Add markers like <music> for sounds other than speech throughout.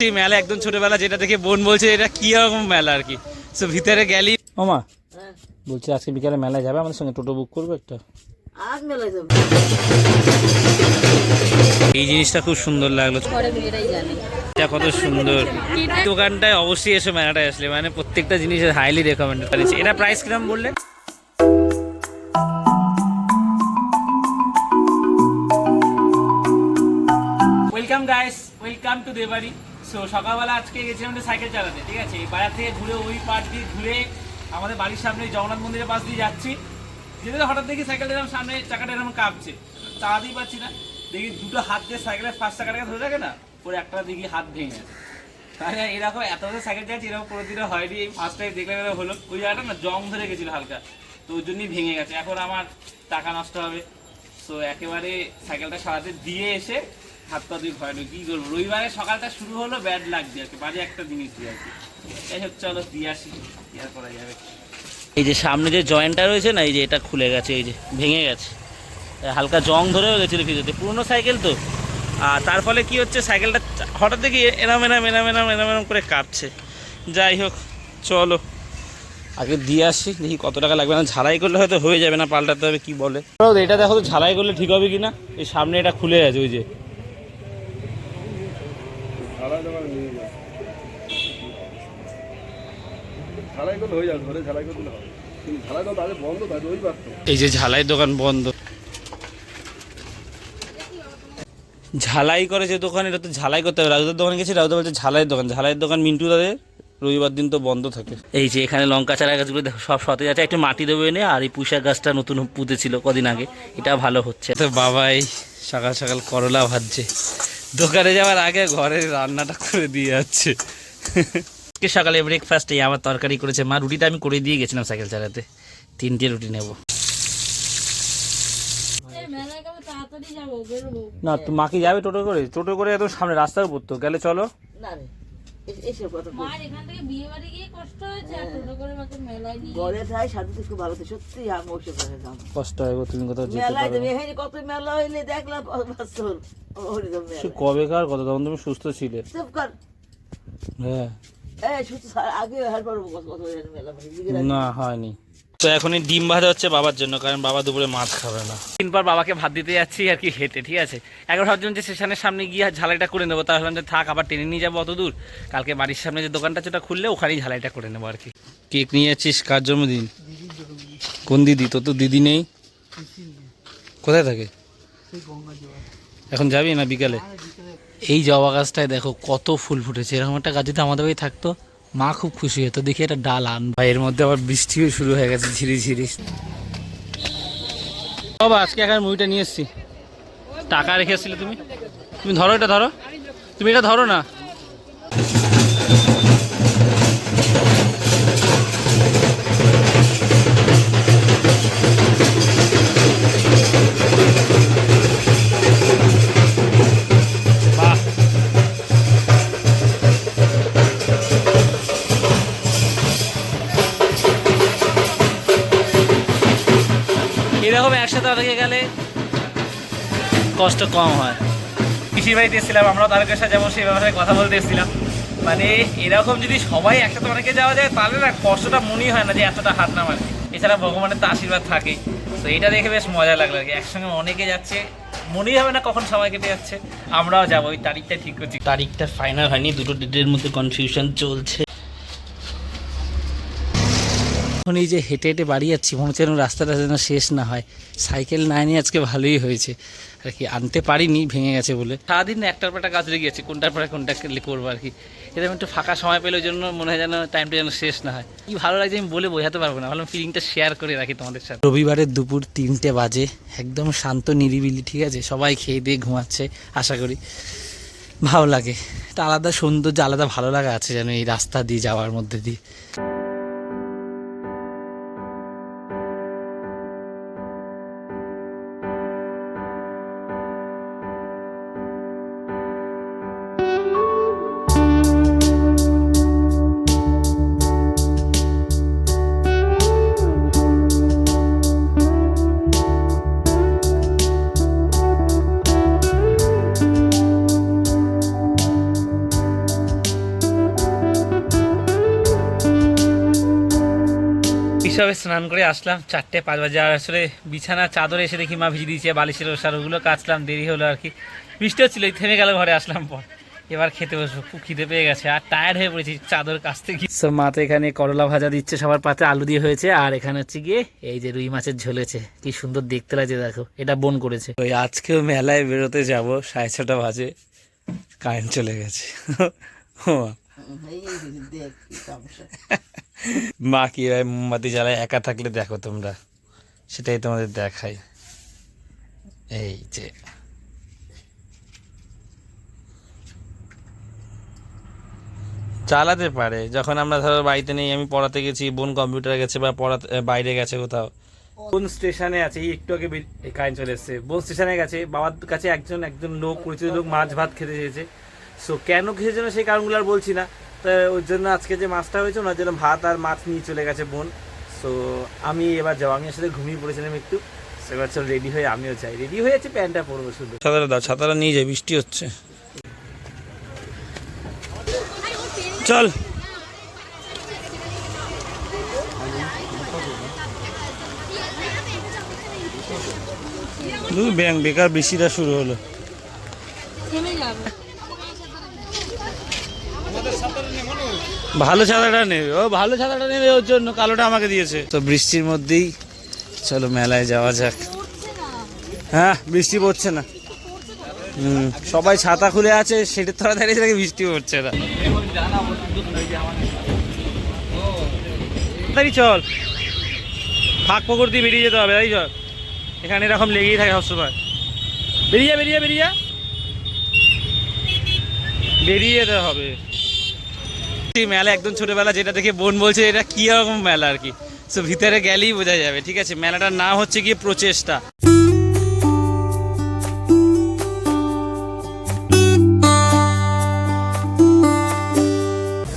এই মেলা একদম ছোটবেলা যেটা দেখে বোন বলছে এটা কি রকম মেলা আর কি। সো ভিতরে গেলি মামা হ্যাঁ। বলছি আজকে বিকালে মেলায় যাবে আমাদের সঙ্গে টোটো বুক করবে একটা। আজ মেলায় যাব। এই জিনিসটা খুব সুন্দর লাগল। পরে এটা কত সুন্দর। দোকানটায় অবশ্যই এসে মেলাটায় আসলে মানে প্রত্যেকটা জিনিস হাইলি রেকমেন্ড করেছে এটা প্রাইস কিরম বললে? ওয়েলকাম গাইস ওয়েলকাম টু দেবাড়ি সো সকালবেলা আজকে গেছিলাম একটা সাইকেল চালাতে, ঠিক আছে? এই বাজার থেকে ঘুরে ওই পার দিয়ে ঘুরে আমাদের বাড়ির সামনে জগন্নাথ মন্দিরের পাশ দিয়ে যাচ্ছি। যেতে হঠাৎ দেখি সাইকেলটা এরকম সামনে চাকাটা এরকম কাঁপছে চালাতেই পারছি না। দেখি দুটো হাত দিয়ে সাইকেলের ফার্স্ট চাকাটাকে ধরে রাখে না, পরে একটা দেখি হাত ভেঙে গেছে। তাহলে এরকম এত বছর সাইকেল চালাচ্ছি, এরকম কোনোদিনও হয়নি, এই ফার্স্ট টাইম দেখলে হলো। ওই জায়গাটা না জং ধরে গেছিল হালকা, তো ওই জন্যই ভেঙে গেছে। এখন আমার টাকা নষ্ট হবে। তো একেবারে সাইকেলটা সারাতে দিয়ে এসে হাত পা দিয়ে কি করব? রবিবারে সকালটা শুরু হলো ব্যাড লাগছে আর কি, বাজে একটা জিনিস দিয়ে আর কি। যাই হোক, চলো, দিয়ে আসি। আর করা যাবে। এই যে সামনে যে জয়েন্টটা রয়েছে না, এই যে এটা খুলে গেছে, এই যে ভেঙে গেছে। হালকা জং ধরেও গেছিল ভিতরে পুরনো সাইকেল তো। আর তার ফলে কি হচ্ছে, সাইকেলটা হঠাৎ দেখি এনাম এনাম এনাম এনাম এনাম এনাম করে কাঁপছে। যাই হোক, চলো। আগে দিয়ে আসি, দেখি কত টাকা লাগবে। না ঝালাই করলে হয়তো হয়ে যাবে না, পাল্টাতে হবে, কি বলে? এটা দেখো তো ঝালাই করলে ঠিক হবে কি না এই সামনে এটা খুলে গেছে, ওই যে। ঝালাই দোকান নিয়ে যাও ঝালাই করলে হয়ে যাবে ঘরে ঝালাই করলে হবে। কিন্তু ঝালাই তো তাদের বন্ধ তাই ওই পারত এই যে ঝালাই দোকান বন্ধ। ঝালাই করে যে দোকান এটা তো ঝালাই করতে হবে। রাজুদার দোকানে গেছি রাজুদা বলছে ঝালাইয়ের দোকান। ঝালাইয়ের দোকান মিন্টু দাদের রবিবার দিন তো বন্ধ থাকে। এই যে এখানে লঙ্কা চারা গাছগুলো দেখো সব সতেজ আছে। একটু মাটি দেবো এনে আর এই পুঁশা গাছটা নতুন পুঁতেছিল কদিন আগে। এটা ভালো হচ্ছে। তো বাবাই সকাল সকাল করলা ভাজছে। দোকানে যাওয়ার আগে ঘরে রান্নাটা করে দিয়ে যাচ্ছে। আজকে সকালে ব্রেকফাস্টে আমার তরকারি করেছে মা রুটিটা আমি করে দিয়ে গেছিলাম সাইকেল চালাতে। তিনটে রুটি নেব। তাড়াতাড়ি না তো মা কি যাবে টোটো করে? টোটো করে একদম সামনে রাস্তার উপর তো। গেলে চলো। না এসব কথা। এখান থেকে বিয়ে বাড়ি গিয়ে কষ্ট হয়েছে আর টোটো করে মাকে মেলায় নিয়ে ঘরে থাই সাথে খুব ভালো তো সত্যি আমি ওসব করে যাব। কষ্ট হয় গো, তুমি কথা যেতে মেলায় তুমি এখানে কত মেলা হইলে দেখলাম বছর হরিদম সে মেলা কবে কার কথা তখন তুমি সুস্থ ছিলে। চুপ কর। হ্যাঁ। এই সুস্থ আগে হার পর কত কত মেলা। না হয়নি। তো এখন এই ডিম ভাজা হচ্ছে বাবার জন্য কারণ বাবা দুপুরে মাছ খাবে না। দিন পর বাবাকে ভাত দিতে যাচ্ছি আর কি হেঁটে ঠিক আছে? একবার ভাবছিলাম যে স্টেশনের সামনে গিয়ে ঝালাইটা করে নেব তাহলে যে থাক আবার টেনে নিয়ে যাব অত দূর। কালকে বাড়ির সামনে যে দোকানটা ওটা খুললে ওখানেই ঝালাইটা করে নেব আর কি। কেক নিয়ে যাচ্ছিস? কার জন্মদিন? কোন দিদি? তোর তো দিদি নেই। কোথায় থাকে? এখন যাবি না বিকালে? এই জবা গাছটায় দেখো কত ফুল ফুটেছে। এরকম একটা গাছ যদি আমাদের বাড়ি থাকতো মা খুব খুশি হতো দেখি এটা ডাল আন। ভাই এর মধ্যে আবার বৃষ্টিও শুরু হয়ে গেছে ঝিরি ঝিরি। বাবা আজকে এখানে মুভিটা নিয়ে এসছি। টাকা রেখে এসেছিলে তুমি? তুমি ধরো এটা ধরো। তুমি এটা ধরো না? এরকম গেলে কষ্ট কম হয়। পিসির বাড়িতে এসেছিলাম আমরাও তারকের সাথে যেমন সেই ব্যাপারে কথা বলতে এসেছিলাম। মানে এরকম যদি সবাই একসাথে অনেকে যাওয়া যায় তাহলে না কষ্টটা মনেই হয় না যে এতটা হাত নামার এছাড়া ভগবানের তো আশীর্বাদ থাকে তো এটা দেখে বেশ মজা লাগল আর কি। একসঙ্গে অনেকে যাচ্ছে মনেই হবে না কখন সময় কেটে যাচ্ছে। আমরাও যাব ওই তারিখটা ঠিক করছি। তারিখটা ফাইনাল হয়নি দুটো ডেটের মধ্যে কনফিউশন চলছে। এখন এই যে হেঁটে হেঁটে বাড়ি যাচ্ছি মনে হচ্ছে যেন রাস্তাটা যেন শেষ না হয়। সাইকেল না নিয়ে আজকে ভালোই হয়েছে। আর কি আনতে পারিনি ভেঙে গেছে বলে। সারাদিন একটার পর একটা কাজ লেগে গেছে কোনটার পরে কোনটা করব আর কি। এরকম একটু ফাঁকা সময় পেলে ওই জন্য মনে হয় যেন টাইমটা যেন শেষ না হয়। কি ভালো লাগছে আমি বলে বোঝাতে পারব না ভাবলাম ফিলিংটা শেয়ার করে রাখি তোমাদের সাথে। রবিবারের দুপুর তিনটে বাজে একদম শান্ত নিরিবিলি ঠিক আছে? সবাই খেয়ে দিয়ে ঘুমাচ্ছে আশা করি। ভালো লাগে। একটা আলাদা সৌন্দর্য আলাদা ভালো লাগা আছে যেন এই রাস্তা দিয়ে যাওয়ার মধ্যে দিয়ে। সবে স্নান করে আসলাম চারটে পাঁচ বাজে। আর আসলে বিছানা চাদর এসে দেখি মা ভিজে দিয়েছে বালিশের ওষার ওগুলো কাচলাম দেরি হলো আর কি। বৃষ্টি হচ্ছিল এই থেমে গেল ঘরে আসলাম পর। এবার খেতে বসবো খুব খিদে পেয়ে গেছে আর টায়ার্ড হয়ে পড়েছি চাদর কাচতে গিয়ে। সো মা তো এখানে করলা ভাজা দিচ্ছে সবার পাতে আলু দিয়ে হয়েছে আর এখানে হচ্ছে গিয়ে এই যে রুই মাছের ঝোলেছে কি সুন্দর দেখতে লাগছে দেখো এটা বোন করেছে। ওই আজকেও মেলায় বেরোতে যাব সাড়ে ছটা বাজে কারেন্ট চলে গেছে। <laughs> ও দেখ মা কীভাবে মোমবাতি জ্বালায় একা থাকলে দেখো তোমরা? সেটাই তোমাদের দেখাই। এই যে। চালাতে পারে। যখন আমরা ধরো বাড়িতে নেই, আমি পড়াতে গেছি, বোন কম্পিউটার গেছে বা পড়াতে বাইরে গেছে কোথাও। কোন স্টেশনে আছে? একটু আগে কারেন্ট চলে এসছে। বোন স্টেশনে গেছে, বাবার কাছে একজন একজন লোক, পরিচিত লোক মাছ ভাত খেতে চেয়েছে। সো কেন খেয়েছে সেই কারণগুলো আর বলছি না? তো ওর জন্য আজকে যে মাছটা হয়েছে ওনার জন্য ভাত আর মাছ নিয়ে চলে গেছে বোন। সো আমি এবার যাব আমি আসলে ঘুমিয়ে পড়েছিলাম একটু। এবার চল রেডি হয়ে আমিও চাই রেডি হয়ে যাচ্ছে প্যান্টটা পরবো শুধু। ছাতাটা দাও ছাতাটা নিয়ে যাই বৃষ্টি হচ্ছে। চল। দূর ব্যাং বেকার বৃষ্টিটা শুরু হলো। থেমে যাবে। ভালো ছাতাটা নেবে ও ভালো ছাতাটা নেবে ওর জন্য, কালোটা আমাকে দিয়েছে। তো বৃষ্টির মধ্যেই, চলো মেলায় যাওয়া যাক। হ্যাঁ বৃষ্টি পড়ছে না। সবাই ছাতা খুলে আছে, সেটা তোরা দাঁড়িয়ে থাকে বৃষ্টি পড়ছে না। চল। ফাঁক পকর দিয়ে বেরিয়ে যেতে হবে, তাই চল। এখানে এরকম লেগেই থাকে সবসময়। বেরিয়ে বেরিয়ে বেরিয়ে বেরিয়ে যেতে হবে। এই মেলা একদম ছোটবেলা যেটা দেখে বোন বলছে এটা কি রকম মেলা আর কি? সো ভিতরে গেলেই বোঝা যাবে ঠিক আছে? মেলাটার নাম হচ্ছে গিয়ে প্রচেষ্টা।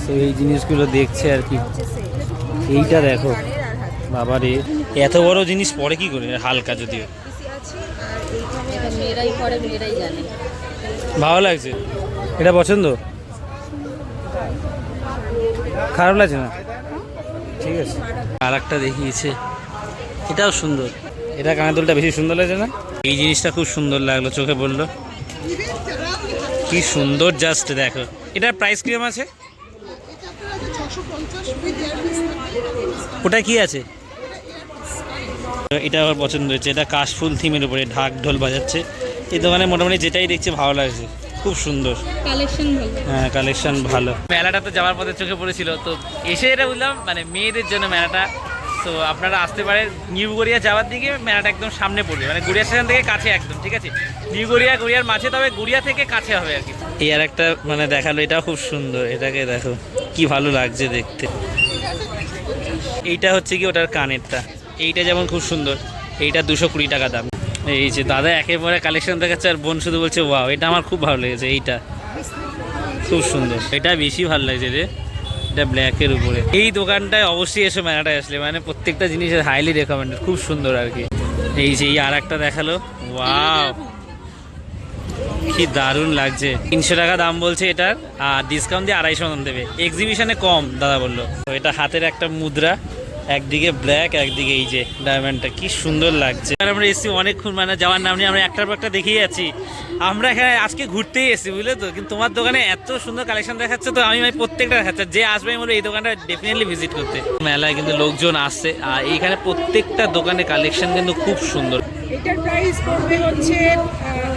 তো এই জিনিসগুলো দেখছে আর কি। এইটা দেখো বাবারে এত বড় জিনিস পরে কি করে? হালকা যদিও। ভালো লাগছে? এটা পছন্দ? খারাপ লাগছে না? ঠিক আছে। আর একটা দেখিয়েছে। এটাও সুন্দর। এটা কানের দুলটা বেশি সুন্দর লাগছে না? এই জিনিসটা খুব সুন্দর লাগল, চোখে বলল কি সুন্দর জাস্ট দেখো। এটার প্রাইস কিরম আছে? ওটা কি আছে? এটা আমার পছন্দ হয়েছে। এটা কাশফুল থিমের উপরে ঢাক ঢোল বাজাচ্ছে। এই দোকানে মোটামুটি যেটাই দেখছে ভালো লাগছে। খুব সুন্দর। কালেকশন ভালো। হ্যাঁ কালেকশন ভালো। মেলাটা তো যাওয়ার পথে চোখে পড়েছিল তো এসে এটা বুঝলাম মানে মেয়েদের জন্য মেলাটা। তো আপনারা আসতে পারেন নিউ গড়িয়া যাওয়ার দিকে মেলাটা একদম সামনে পড়বে মানে গড়িয়া স্টেশন থেকে কাছে একদম ঠিক আছে? নিউ গড়িয়া গড়িয়ার মাঝে তবে গড়িয়া থেকে কাছে হবে আর কি। এই আর একটা মানে দেখাল এটাও খুব সুন্দর এটাকে দেখো কি ভালো লাগছে দেখতে। এইটা হচ্ছে কি ওটার কানেরটা এইটা যেমন খুব সুন্দর এইটা দুশো কুড়ি টাকা দাম। এই যে দাদা একেবারে কালেকশন দেখাচ্ছে আর বোন শুধু বলছে ওয়াও এটা আমার খুব ভালো লেগেছে, এইটা। খুব সুন্দর। এটা বেশি ভালো লাগছে রে, এটা ব্ল্যাকের উপরে। এই দোকানটায় অবশ্যই এসে, মেলাটায় আসলে। মানে প্রত্যেকটা জিনিসের হাইলি রেকমেন্ডেড খুব সুন্দর আর কি। এই যে এই আর একটা দেখাল। ওয়াও কি দারুণ লাগছে। তিনশো টাকা দাম বলছে এটার, আর ডিসকাউন্ট দিয়ে আড়াইশো মতন দেবে। এক্সিবিশনে কম, দাদা বলল। এটা হাতের একটা মুদ্রা। একদিকে ব্ল্যাক একদিকে এই যে ডায়মন্ডটা কি সুন্দর লাগছে। আমরা এসেছি অনেকক্ষণ মানে যাওয়ার নাম নিয়ে আমরা একটার পর একটা দেখেই যাচ্ছি। আমরা এখানে আজকে ঘুরতেই এসেছি বুঝলে তো? কিন্তু তোমার দোকানে এত সুন্দর কালেকশন দেখাচ্ছে তো আমি ভাই প্রত্যেকটা দেখাচ্ছে। যে আসবে আমি বলব এই দোকানটা ডেফিনেটলি ভিজিট করতে। মেলায় কিন্তু লোকজন আসছে আর এইখানে প্রত্যেকটা দোকানে কালেকশন কিন্তু খুব সুন্দর। এটার প্রাইস পড়বে হচ্ছে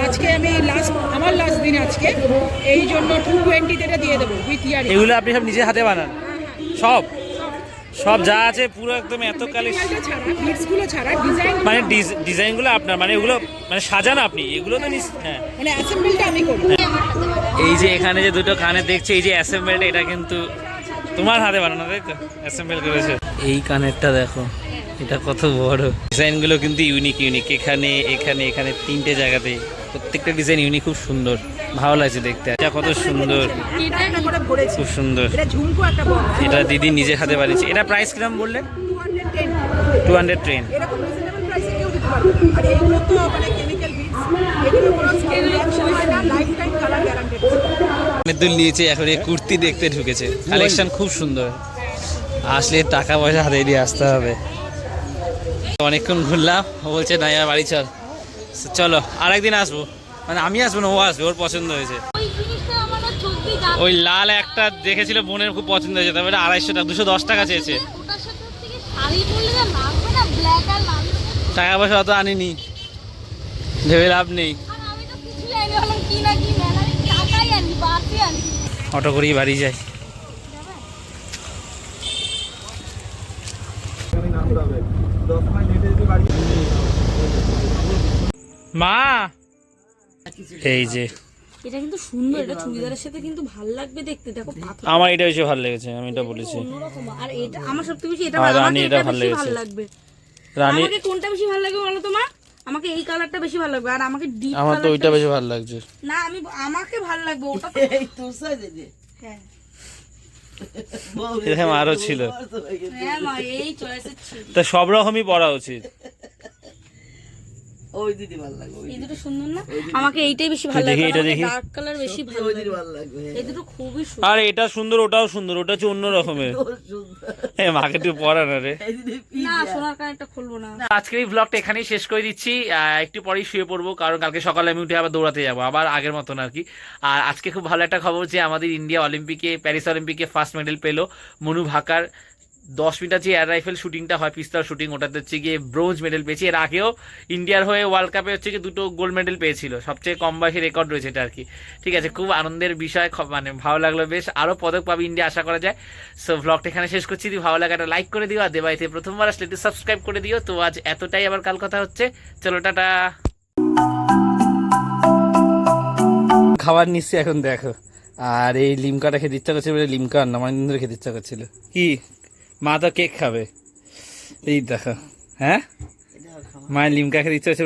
আজকে আমি লাস্ট আমার লাস্ট দিন আজকে এই জন্য টু টোয়েন্টিতে এটা দিয়ে দেবো উইথ ইয়ারিং এগুলো আপনি সব নিজে হাতে বানান? সব? সব যা আছে পুরো একদম এত কালেকশন মানে ডিজাইনগুলো আপনার মানে এগুলো মানে সাজান আপনি এগুলো তো হ্যাঁ। মানে অ্যাসেম্বলটা আমি করি এই যে এখানে যে দুটো কানে দেখছে এই যে অ্যাসেম্বলটা এটা কিন্তু তোমার হাতে বানানো তাই তো? অ্যাসেম্বল করেছে। এই কানেরটা দেখো। এটা কত বড়। ডিজাইনগুলো কিন্তু ইউনিক ইউনিক এখানে এখানে এখানে তিনটে জায়গাতে প্রত্যেকটা ডিজাইন ইউনিক খুব সুন্দর। ভালো লাগছে দেখতে। এটা কত সুন্দর। খুব সুন্দর। এটা দিদি নিজের হাতে বানিয়েছে। এটা প্রাইস কিরম বললেন? টু হান্ড্রেড টেন দুল নিয়েছে এখন এই কুর্তি দেখতে ঢুকেছে। কালেকশন খুব সুন্দর। আসলে টাকা পয়সা হাতে দিয়ে আসতে হবে। অনেকক্ষণ ঘুরলাম। ও বলছে না এবার বাড়ি চল। চলো আরেকদিন আসব। মানে আমি আসব না ও আসবে ওর পছন্দ হয়েছে। ওই আমার লাল একটা দেখেছিল বোনের খুব পছন্দ হয়েছে তারপরে আড়াইশো টাকা দুশো দশ টাকা চেয়েছে। টাকা পয়সা অত আনিনি ভেবে লাভ নেই। অটো করেই বাড়ি যাই। মা! এই যে। এটা কিন্তু সুন্দর এটা চুড়িদারের সাথে কিন্তু ভালো লাগবে দেখতে। দেখো পাথর। আমার এটা বেশি ভালো লেগেছে আমি এটা বলেছি। আর এটা আমার সবথেকে বেশি এটা ভালো- রানী এটা ভালো লেগেছে। লাগবে? রানী আমাকে কোনটা বেশি ভালো লাগবে বলো তোমার আমাকে এই কালারটা বেশি ভালো লাগবে আর আমাকে ডিপ আমার তো ওইটা বেশি ভালো লাগছে। না আমি আমাকে ভালো লাগবে ওটা তো এই তোর সাইজে হ্যাঁ। এরকম আরও ছিল। হ্যাঁ ছিল। তা সব রকমই পড়া উচিত। ওই দিদি ভালো লাগবে এই দুটো সুন্দর না? আমাকে এইটাই বেশি ভালো দেখি, লাগবে এটা দেখি। ডার্ক কালার বেশি ভালো ওই ভালো লাগবে এই দুটো খুবই সুন্দর। আর এটা সুন্দর ওটাও সুন্দর ওটা হচ্ছে অন্য রকমের। এ মাকে একটু পড়া না রে। না সোনার কানেরটা খুলবো না। আজকের এই ব্লগটা এখানেই শেষ করে দিচ্ছি। একটু পরেই শুয়ে পড়ব কারণ কালকে সকালে আমি উঠে আবার দৌড়াতে যাব আবার আগের মতন আর কি। আর আজকে খুব ভালো একটা খবর যে আমাদের ইন্ডিয়া অলিম্পিকে প্যারিস অলিম্পিকে ফার্স্ট মেডেল পেল মনু ভাকার। দশ মিটার যে এয়ার রাইফেল শুটিংটা হয়, পিস্তল শুটিং, ওটাতে হচ্ছে গিয়ে ব্রোঞ্জ মেডেল পেয়েছে। এর আগেও ইন্ডিয়ার হয়ে ওয়ার্ল্ড কাপে হচ্ছে গিয়ে দুটো গোল্ড মেডেল পেয়েছিল। সবচেয়ে কম বয়সে রেকর্ড রয়েছে এটা আর কি। ঠিক আছে, খুব আনন্দের বিষয় মানে ভালো লাগল বেশ। আরও পদক পাবে ইন্ডিয়া, আশা করা যায়। সো ব্লগটা এখানে শেষ করছি। যদি ভালো লাগে একটা লাইক করে দিও, আর দেবাইতে প্রথমবার আসলে একটু সাবস্ক্রাইব করে দিও। তো আজ এতটাই আবার কাল কথা হচ্ছে। চলো, টাটা। খাবার নিচ্ছি এখন, দেখো। আর এই লিমকাটা খেতে ইচ্ছা করছিল বলে লিমকা আর না খেতে ইচ্ছা করছিল। কি? মা তো কেক খাবে। এই দেখো হ্যাঁ? মায়ের লিমকা খেতে ইচ্ছা হচ্ছে